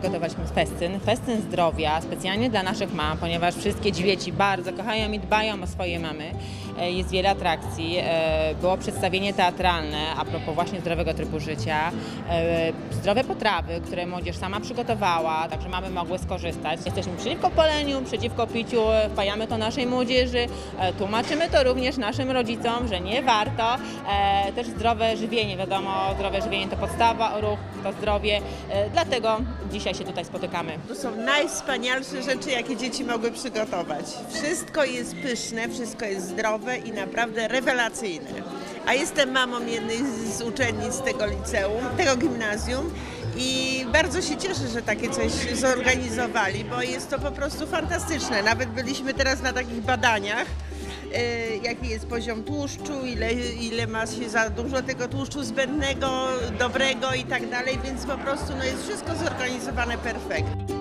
przygotowaliśmy festyn, festyn zdrowia specjalnie dla naszych mam, ponieważ wszystkie dzieci bardzo kochają i dbają o swoje mamy. E, Jest wiele atrakcji, e, było przedstawienie teatralne a propos właśnie zdrowego trybu życia, e, zdrowe potrawy, które młodzież sama przygotowała, także mamy mogły skorzystać. Jesteśmy przeciwko paleniu, przeciwko piciu, wpajamy to naszej młodzieży, tłumaczymy to również naszym rodzicom, że nie warto. Też zdrowe żywienie, wiadomo, zdrowe żywienie to podstawa, ruch to zdrowie, dlatego dzisiaj się tutaj spotykamy. To są najwspanialsze rzeczy, jakie dzieci mogły przygotować. Wszystko jest pyszne, wszystko jest zdrowe i naprawdę rewelacyjne. A jestem mamą jednej z uczennic tego liceum, tego gimnazjum i bardzo się cieszę, że takie coś zorganizowali, bo jest to po prostu fantastyczne. Nawet byliśmy teraz na takich badaniach, e, jaki jest poziom tłuszczu, ile, ile ma się za dużo tego tłuszczu zbędnego, dobrego i tak dalej, więc po prostu no, jest wszystko zorganizowane perfekt.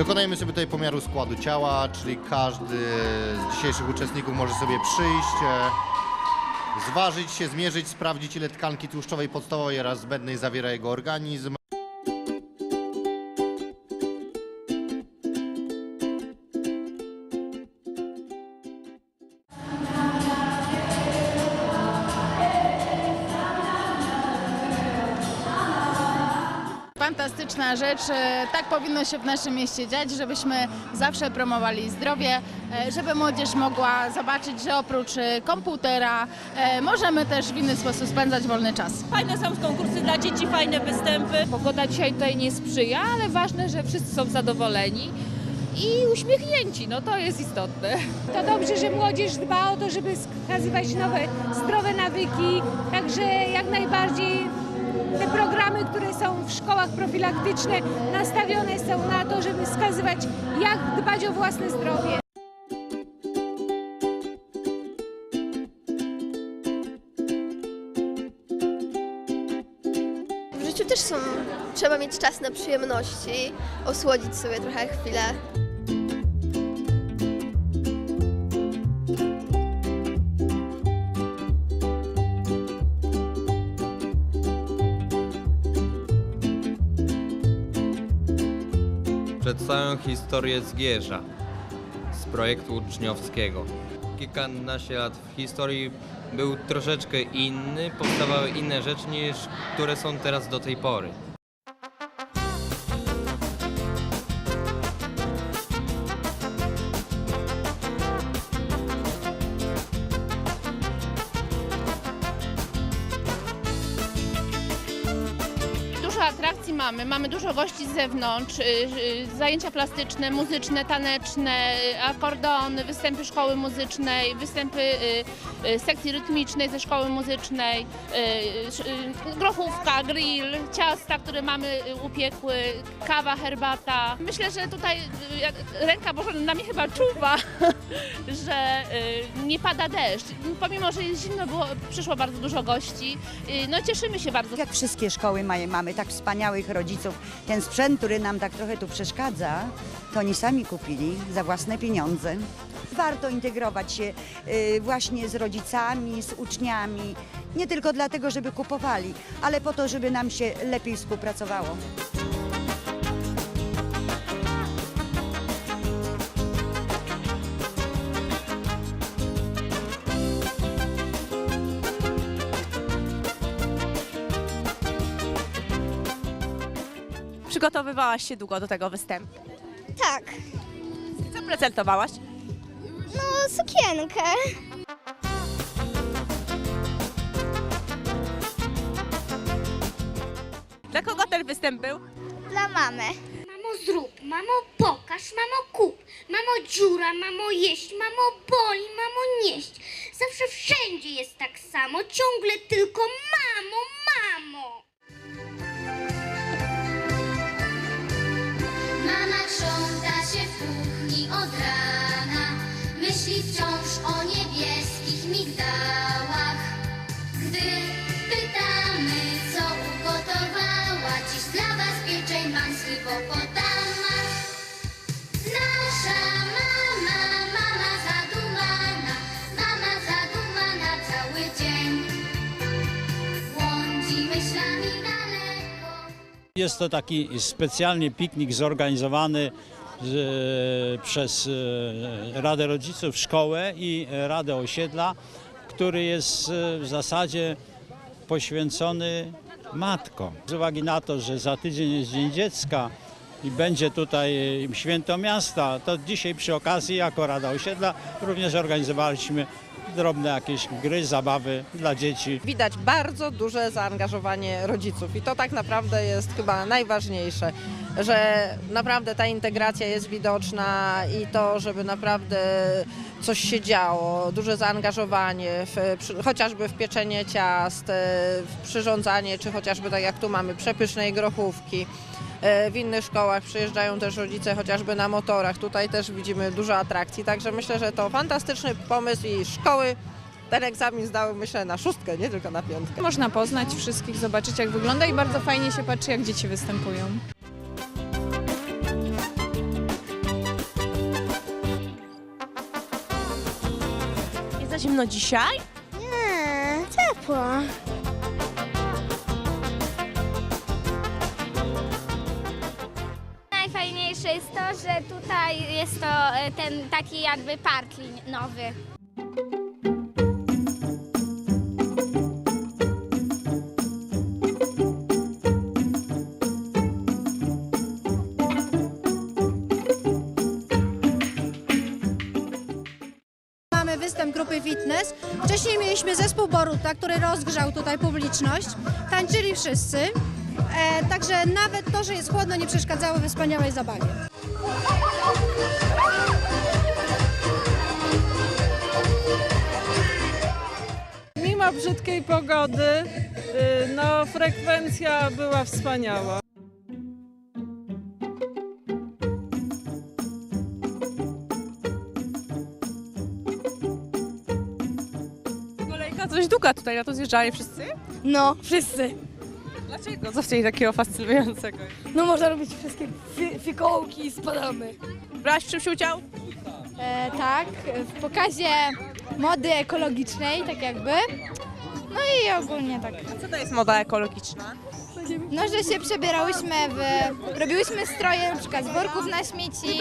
Dokonajemy sobie tutaj pomiaru składu ciała, czyli każdy z dzisiejszych uczestników może sobie przyjść, e, zważyć się, zmierzyć, sprawdzić ile tkanki tłuszczowej podstawowej oraz zbędnej zawiera jego organizm. Fantastyczna rzecz. E, Tak powinno się w naszym mieście dziać, żebyśmy zawsze promowali zdrowie, e, żeby młodzież mogła zobaczyć, że oprócz e, komputera możemy też w inny sposób spędzać wolny czas. Fajne są konkursy dla dzieci, fajne występy. Pogoda dzisiaj tutaj nie sprzyja, ale ważne, że wszyscy są zadowoleni i uśmiechnięci, no to jest istotne. To dobrze, że młodzież dba o to, żeby wskazywać nowe, zdrowe nawyki. Także jak najbardziej te programy, które są w szkołach profilaktyczne, nastawione są na to, żeby wskazywać, jak dbać o własne zdrowie. W życiu też są, trzeba mieć czas na przyjemności, osłodzić sobie trochę chwilę. Przedstawiam historię Zgierza z projektu uczniowskiego. Kilkanaście lat w historii był troszeczkę inny, powstawały inne rzeczy niż które są teraz do tej pory. Dużo atrakcji mamy, mamy dużo gości z zewnątrz, y, y, zajęcia plastyczne, muzyczne, taneczne, akordeony, występy szkoły muzycznej, występy y, sekcji rytmicznej ze szkoły muzycznej, grochówka, grill, ciasta, które mamy upiekły, kawa, herbata. Myślę, że tutaj ręka Boża mnie chyba czuwa, że nie pada deszcz. Pomimo, że jest zimno, było, przyszło bardzo dużo gości. No cieszymy się bardzo. Jak wszystkie szkoły mają, mamy tak rodziców. Ten sprzęt, który nam tak trochę tu przeszkadza, to oni sami kupili za własne pieniądze. Warto integrować się y, właśnie z rodzicami, z uczniami. Nie tylko dlatego, żeby kupowali, ale po to, żeby nam się lepiej współpracowało. Przygotowywałaś się długo do tego występu. Tak, Co prezentowałaś? no sukienkę. Dla kogo ten występ był? Dla mamy. Mamo zrób, mamo pokaż, mamo kup, mamo dziura, mamo jeść, mamo boli, mamo nieść. Zawsze wszędzie jest tak samo, ciągle tylko mamo, mamo. Jest to taki specjalnie piknik zorganizowany z, przez e, Radę Rodziców, Szkołę i Radę Osiedla, który jest e, w zasadzie poświęcony matkom. Z uwagi na to, że za tydzień jest Dzień Dziecka i będzie tutaj e, Święto Miasta, to dzisiaj przy okazji jako Rada Osiedla również organizowaliśmy drobne jakieś gry, zabawy dla dzieci. Widać bardzo duże zaangażowanie rodziców i to tak naprawdę jest chyba najważniejsze, że naprawdę ta integracja jest widoczna i to, żeby naprawdę coś się działo, duże zaangażowanie w, chociażby w pieczenie ciast, w przyrządzanie, czy chociażby tak jak tu mamy przepysznej grochówki. E, W innych szkołach przyjeżdżają też rodzice chociażby na motorach. Tutaj też widzimy dużo atrakcji, także myślę, że to fantastyczny pomysł i szkoły ten egzamin zdały myślę na szóstkę, nie tylko na piątkę. Można poznać wszystkich, zobaczyć jak wygląda i bardzo fajnie się patrzy, jak dzieci występują. Jest za zimno dzisiaj? Nie, ciepło. Że tutaj jest to e, ten taki jakby park nowy. Mamy występ grupy fitness. Wcześniej mieliśmy zespół Boruta, który rozgrzał tutaj publiczność. Tańczyli wszyscy. E, także nawet to, że jest chłodno, nie przeszkadzało we wspaniałej zabawie. Mimo brzydkiej pogody, no frekwencja była wspaniała. Kolejka coś długa tutaj, na to zjeżdżali wszyscy? No, wszyscy. Dlaczego? Co w tej takiego fascynującego? No można robić wszystkie fi fikołki i spadamy. Brałaś w czymś udział? E, tak, w pokazie mody ekologicznej, tak jakby. No i ogólnie tak. Co to jest moda ekologiczna? No, że się przebierałyśmy w... Robiłyśmy stroje na przykład z worków na śmieci.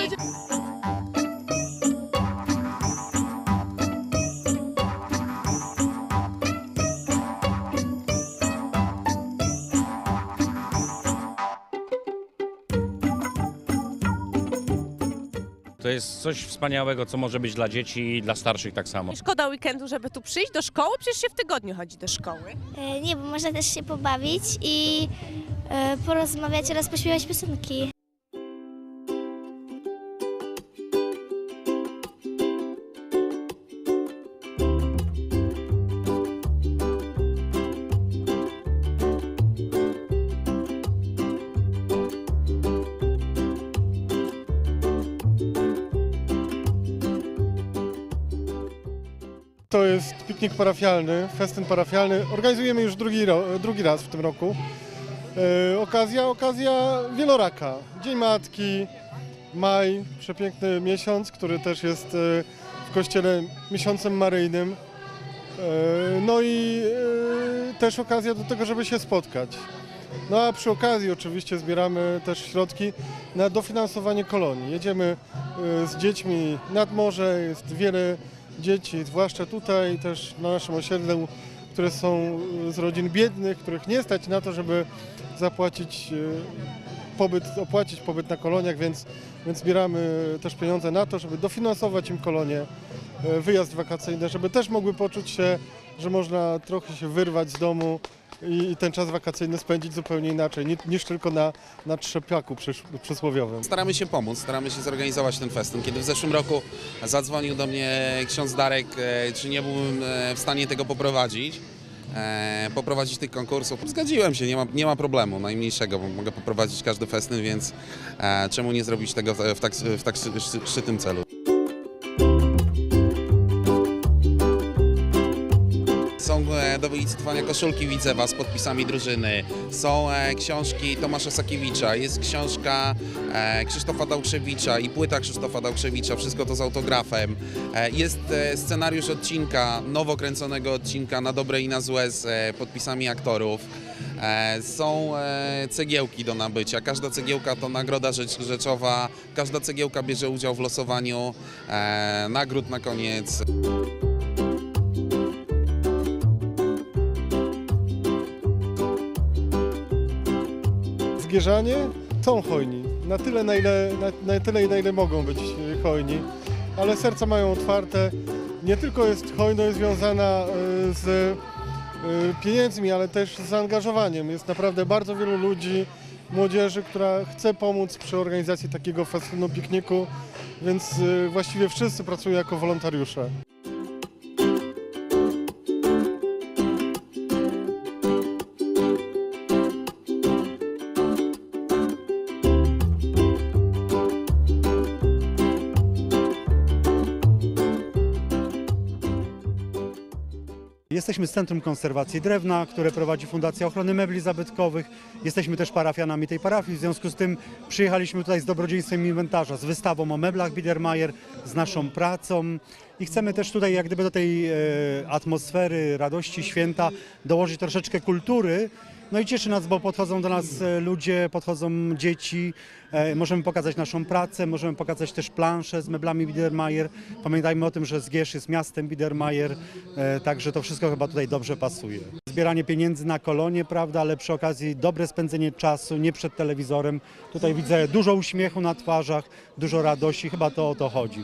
To jest coś wspaniałego, co może być dla dzieci i dla starszych tak samo. Szkoda weekendu, żeby tu przyjść do szkoły? Przecież się w tygodniu chodzi do szkoły. E, Nie, bo można też się pobawić i e, porozmawiać oraz pośpiewać piosenki. To jest piknik parafialny, festyn parafialny. Organizujemy już drugi, drugi raz w tym roku. E, okazja, okazja wieloraka. Dzień Matki, maj, przepiękny miesiąc, który też jest e, w kościele miesiącem maryjnym. E, no i też okazja do tego, żeby się spotkać. No a przy okazji oczywiście zbieramy też środki na dofinansowanie kolonii. Jedziemy z dziećmi nad morze, jest wiele dzieci, zwłaszcza tutaj też na naszym osiedlu, które są e, z rodzin biednych, których nie stać na to, żeby zapłacić e, pobyt, opłacić pobyt na koloniach, więc, więc zbieramy też pieniądze na to, żeby dofinansować im kolonie, e, wyjazd wakacyjny, żeby też mogły poczuć się, że można trochę się wyrwać z domu i, ten czas wakacyjny spędzić zupełnie inaczej ni- niż tylko na, na trzepiaku przysłowiowym. Staramy się pomóc, staramy się zorganizować ten festyn. Kiedy w zeszłym roku zadzwonił do mnie ksiądz Darek, e, czy nie byłbym e, w stanie tego poprowadzić, e, poprowadzić tych konkursów. Zgodziłem się, nie ma, nie ma problemu najmniejszego, bo mogę poprowadzić każdy festyn, więc czemu nie zrobić tego w, tak, w tak szczy- szczytnym celu. Do wylicytowania koszulki Widzewa z podpisami drużyny, są e, książki Tomasza Sakiewicza, jest książka e, Krzysztofa Dałkrzewicza i płyta Krzysztofa Dałkrzewicza, wszystko to z autografem. E, jest scenariusz odcinka, nowo kręconego odcinka na dobre i na złe z podpisami aktorów. Są cegiełki do nabycia. Każda cegiełka to nagroda rzecz, rzeczowa. Każda cegiełka bierze udział w losowaniu nagród na koniec. Zgierzanie są hojni. Na tyle, na ile, na, na tyle, na ile mogą być e, hojni. Ale serca mają otwarte. Nie tylko jest hojność związana e, z e, pieniędzmi, ale też z zaangażowaniem. Jest naprawdę bardzo wielu ludzi, młodzieży, która chce pomóc przy organizacji takiego festynu, pikniku, więc właściwie wszyscy pracują jako wolontariusze. Jesteśmy z Centrum Konserwacji Drewna, które prowadzi Fundacja Ochrony Mebli Zabytkowych. Jesteśmy też parafianami tej parafii, w związku z tym przyjechaliśmy tutaj z dobrodziejstwem inwentarza, z wystawą o meblach Biedermeier, z naszą pracą i chcemy też tutaj jak gdyby do tej e, atmosfery radości święta dołożyć troszeczkę kultury. No i cieszy nas, bo podchodzą do nas e, ludzie, podchodzą dzieci, e, możemy pokazać naszą pracę, możemy pokazać też plansze z meblami Biedermeier. Pamiętajmy o tym, że Zgierz jest miastem Biedermeier, e, także to wszystko chyba tutaj dobrze pasuje. Zbieranie pieniędzy na kolonie, prawda, ale przy okazji dobre spędzenie czasu, nie przed telewizorem. Tutaj widzę dużo uśmiechu na twarzach, dużo radości, chyba to o to chodzi.